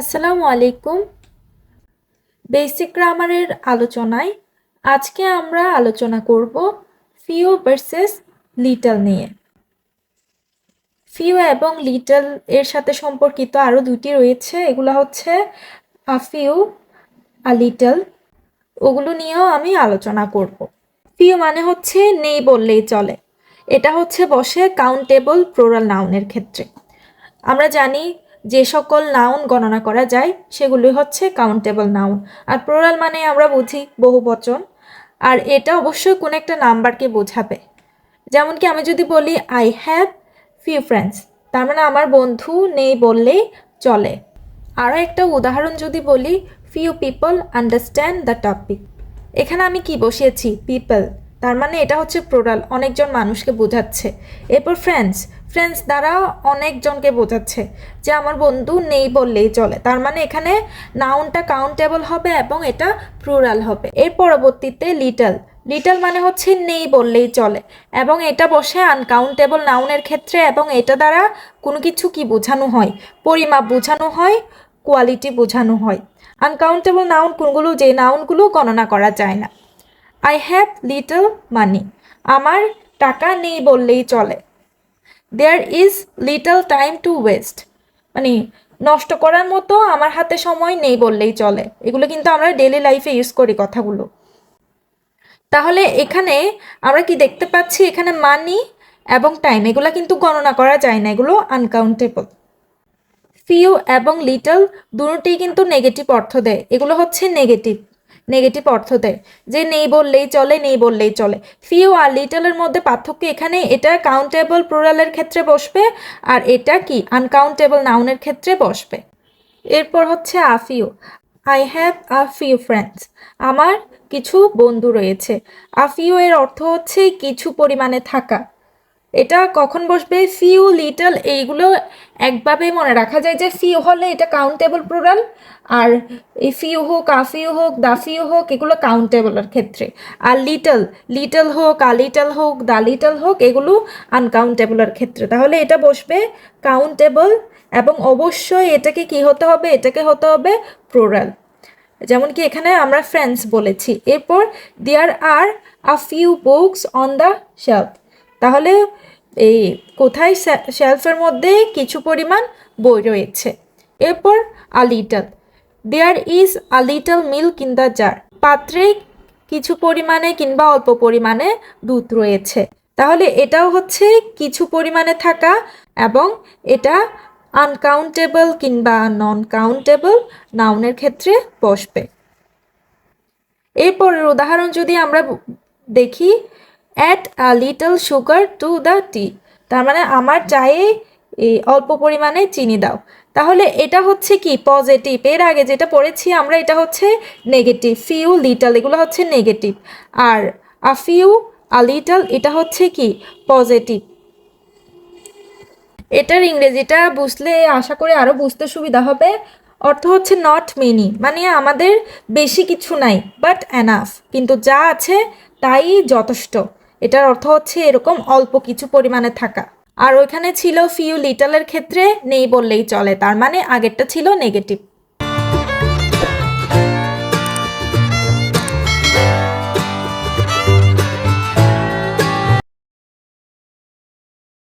আসসালামু আলাইকুম। বেসিক গ্রামারের আলোচনায় আজকে আমরা আলোচনা করব ফিউ ভার্সেস লিটল নিয়ে। ফিউ এবং লিটল এর সাথে সম্পর্কিত আরও দুটি রয়েছে, এগুলো হচ্ছে আ ফিউ আ লিটল ওগুলো নিয়েও আমি আলোচনা করব। ফিউ মানে হচ্ছে নেই বললেই চলে। এটা হচ্ছে বসে কাউন্টেবল প্লোরাল নাউনের ক্ষেত্রে। আমরা জানি যে সকল নাউন গণনা করা যায় সেগুলি হচ্ছে কাউন্টেবল নাউন আর প্লোরাল মানে আমরা বুঝি বহু বচন আর এটা অবশ্যই কোনো একটা নাম্বারকে বোঝাবে। যেমন কি আমি যদি বলি আই হ্যাভ ফিউ ফ্রেন্ডস তার মানে আমার বন্ধু নেই বললেই চলে। আরও একটা উদাহরণ যদি বলি few people understand the topic এখানে আমি কি বসিয়েছি? পিপল তার মানে এটা হচ্ছে প্লোরাল অনেকজন মানুষকে বোঝাচ্ছে। এরপর ফ্রেন্ডস ফ্রেন্ডস দ্বারা অনেকজনকে বোঝাচ্ছে যে আমার বন্ধু নেই বললেই চলে। তার মানে এখানে নাউনটা কাউন্টেবল হবে এবং এটা প্লুরাল হবে। এর পরবর্তীতে লিটল লিটল মানে হচ্ছে নেই বললেই চলে এবং এটা বসে আনকাউন্টেবল নাউনের ক্ষেত্রে এবং এটা দ্বারা কোনো কিছু কি বোঝানো হয়? পরিমাপ বোঝানো হয় কোয়ালিটি বোঝানো হয়। আনকাউন্টেবল নাউন কোনগুলো? যে নাউনগুলো গণনা করা যায় না। আই হ্যাভ লিটল মানি আমার টাকা নেই বললেই চলে। There is little time to waste মানে নষ্ট করার মতো আমার হাতে সময় নেই বললেই চলে। এগুলো কিন্তু আমরা ডেলি লাইফে ইউজ করি কথাগুলো। তাহলে এখানে আমরা কি দেখতে পাচ্ছি? এখানে মানি এবং টাইম এগুলো কিন্তু গণনা করা যায় না, এগুলো আনকাউন্টেবল ফিউ এবং লিটল দুটোই কিন্তু নেগেটিভ অর্থ দেয়। এগুলো হচ্ছে নেগেটিভ নেগেটিভ অর্থ দেয়। যে নেই বললেই চলে, নেই বললেই চলে। ফিউ আর লিটলের মধ্যে পার্থক্য এখানে, এটা কাউন্টেবল প্লুরালের ক্ষেত্রে বসবে আর এটা কি? আনকাউন্টেবল নাউনের ক্ষেত্রে বসবে। এরপর হচ্ছে a few I have a few friends আমার কিছু বন্ধু রয়েছে। আফিউ এর অর্থ হচ্ছে কিছু পরিমাণে থাকা। এটা কখন বসবে? ফিউ লিটল এইগুলো একভাবে মনে রাখা যায় যে ফিউ হলে এটা কাউন্টেবল প্লুরাল আর এই ফিউ হোক আফিউ হোক দাফিউ হোক, এগুলো কাউন্টেবলের ক্ষেত্রে। আর লিটল লিটল হোক আ লিটল হোক দা লিটল হোক, এগুলো আনকাউন্টেবলের ক্ষেত্রে। তাহলে এটা বসবে কাউন্টেবল এবং অবশ্যই এটাকে কি হতে হবে? এটাকে হতে হবে প্লুরাল যেমন কি এখানে আমরা ফ্রেন্ডস বলেছি। এরপর there are a few books on the shelf তাহলে এই কোথায় শেলফের মধ্যে কিছু পরিমাণ বই রয়েছে? এরপর a little there is a little milk in the jar পাত্রে কিছু পরিমাণে কিংবা অল্প পরিমাণে দুধ রয়েছে। তাহলে এটাও হচ্ছে কিছু পরিমাণে থাকা এবং এটা আনকাউন্টেবল কিংবা নন কাউন্টেবল নাউনের ক্ষেত্রে বসবে। এরপরের উদাহরণ যদি আমরা দেখি add a little sugar to the tea তার মানে আমার চায়ে অল্প পরিমাণে চিনি দাও। তাহলে এটা হচ্ছে কি? পজিটিভ এর আগে যেটা পড়েছি আমরা, এটা হচ্ছে নেগেটিভ ফিউ লিটল এগুলো হচ্ছে নেগেটিভ আর আ ফিউ আ লিটল এটা হচ্ছে কি? পজিটিভ এটার ইংরেজিটা বুঝলে, আশা করি আরও বুঝতে সুবিধা হবে। অর্থ হচ্ছে নট মেনি মানে আমাদের বেশি কিছু নাই বাট অ্যানাফ কিন্তু যা আছে, তাই যথেষ্ট। এটার অর্থ হচ্ছে এরকম অল্প কিছু পরিমাণে থাকা। আর ওইখানে ছিল ফিউ লিটালের ক্ষেত্রে নেই বললেই চলে, তার মানে আগেরটা ছিল নেগেটিভ